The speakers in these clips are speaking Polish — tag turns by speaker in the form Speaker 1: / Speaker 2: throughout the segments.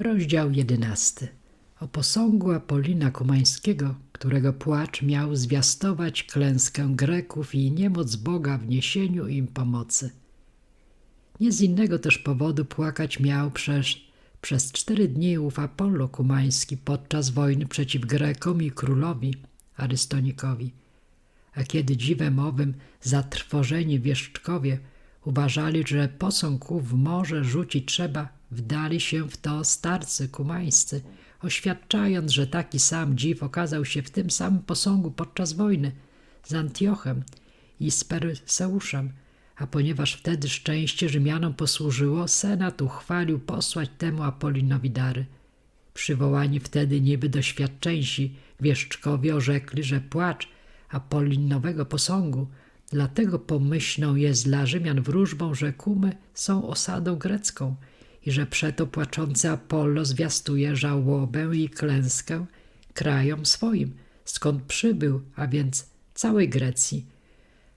Speaker 1: Rozdział jedenasty. O posągu Apolina Kumańskiego, którego płacz miał zwiastować klęskę Greków i niemoc Boga w niesieniu im pomocy. Nie z innego też powodu płakać miał przez, przez cztery dni ów Apollo Kumański podczas wojny przeciw Grekom i królowi Arystonikowi. A kiedy dziwem owym zatrwożeni wieszczkowie uważali, że posąg ów może rzucić trzeba, wdali się w to starcy kumańscy, oświadczając, że taki sam dziw okazał się w tym samym posągu podczas wojny z Antiochem i z Perseuszem, a ponieważ wtedy szczęście Rzymianom posłużyło, senat uchwalił posłać temu Apolinowi dary. Przywołani wtedy niby doświadczeńsi wieszczkowie orzekli, że płacz Apolinowego posągu dlatego pomyślną jest dla Rzymian wróżbą, że kumy są osadą grecką i że przeto płaczący Apollo zwiastuje żałobę i klęskę krajom swoim, skąd przybył, a więc całej Grecji.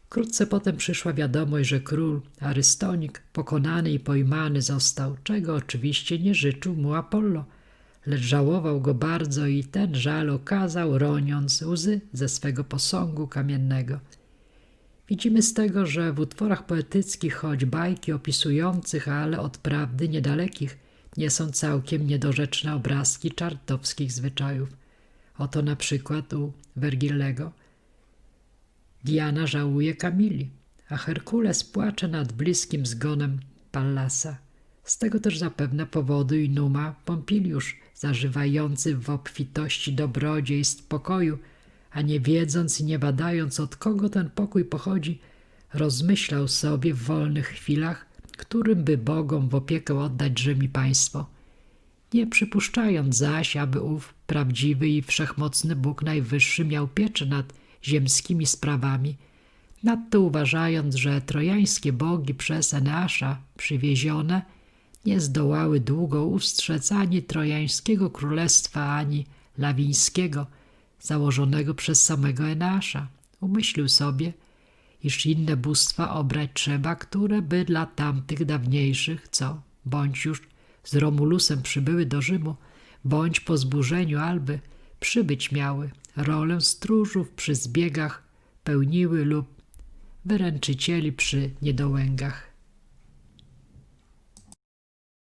Speaker 1: Wkrótce potem przyszła wiadomość, że król Arystonik pokonany i pojmany został, czego oczywiście nie życzył mu Apollo, lecz żałował go bardzo i ten żal okazał, roniąc łzy ze swego posągu kamiennego. Widzimy z tego, że w utworach poetyckich, choć bajki opisujących, ale od prawdy niedalekich, nie są całkiem niedorzeczne obrazki czartowskich zwyczajów. Oto na przykład u Wergilego. Diana żałuje Kamili, a Herkules płacze nad bliskim zgonem Pallasa. Z tego też zapewne powodu i Numa Pompiliusz, zażywający w obfitości dobrodziejstw pokoju, a nie wiedząc i nie badając od kogo ten pokój pochodzi, rozmyślał sobie w wolnych chwilach, którym by Bogom w opiekę oddać Rzym i państwo. Nie przypuszczając zaś, aby ów prawdziwy i wszechmocny Bóg Najwyższy miał pieczę nad ziemskimi sprawami, nadto uważając, że trojańskie bogi przez Eneasza przywiezione nie zdołały długo ustrzec ani trojańskiego królestwa, ani lawińskiego – założonego przez samego Eneasza. Umyślił sobie, iż inne bóstwa obrać trzeba, które by dla tamtych dawniejszych, co bądź już z Romulusem przybyły do Rzymu, bądź po zburzeniu Alby przybyć miały, rolę stróżów przy zbiegach pełniły lub wyręczycieli przy niedołęgach.